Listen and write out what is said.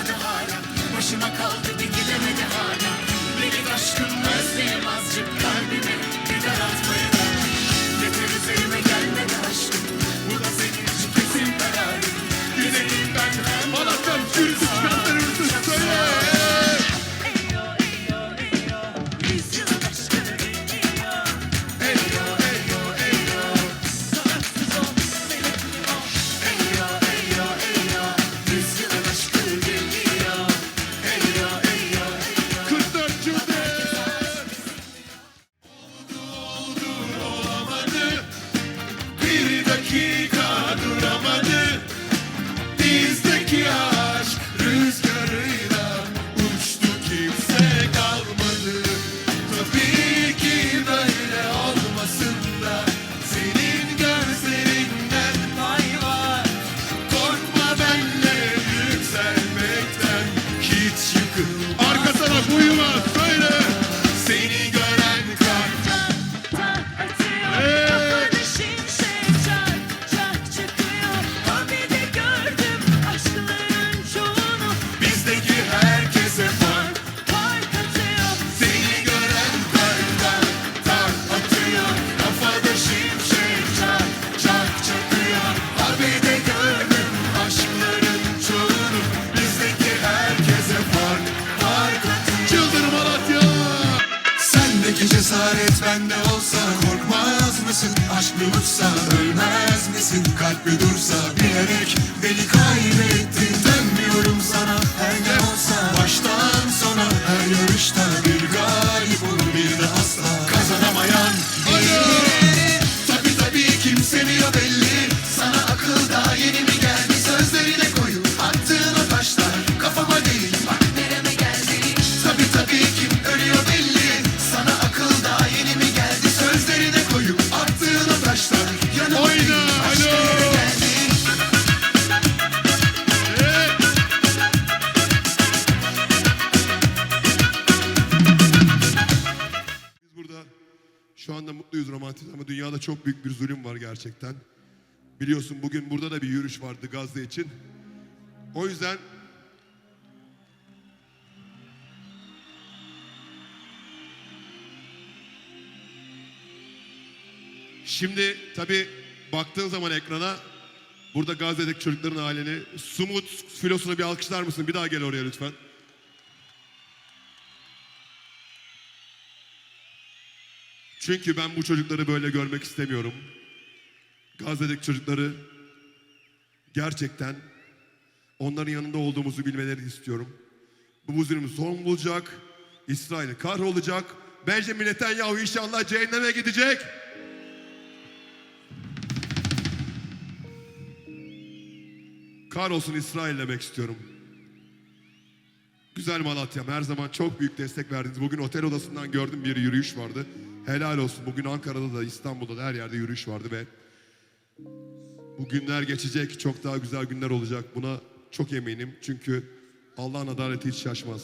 bulamadı hala. Başıma kaldı bir gidemedi hala. Benim aşkım özleyim azıcık cesaret bende olsa Korkmaz mısın? Aşk bir uçsa Ölmez misin? Kalp bir dursa Bilerek beni şu anda mutluyuz romantiz ama dünyada çok büyük bir zulüm var gerçekten. Biliyorsun bugün burada da bir yürüyüş vardı Gazze için. O yüzden Şimdi tabii baktığın zaman ekrana burada Gazze'deki çocukların halini Sumut filosuna bir alkışlar mısın? Bir daha gel oraya lütfen. Çünkü ben bu çocukları böyle görmek istemiyorum. Gazze'deki çocukları gerçekten onların yanında olduğumuzu bilmeleri istiyorum. Bu zulüm son bulacak. İsrail kahrolacak. Benjamin Netanyahu inşallah cehenneme gidecek. Kahrolsun İsrail demek istiyorum. Güzel Malatya'm her zaman çok büyük destek verdiniz. Bugün otel odasından gördüm bir yürüyüş vardı. Helal olsun. Bugün Ankara'da da İstanbul'da da her yerde yürüyüş vardı ve bu günler geçecek. Çok daha güzel günler olacak. Buna çok eminim. Çünkü Allah'ın adaleti hiç şaşmaz.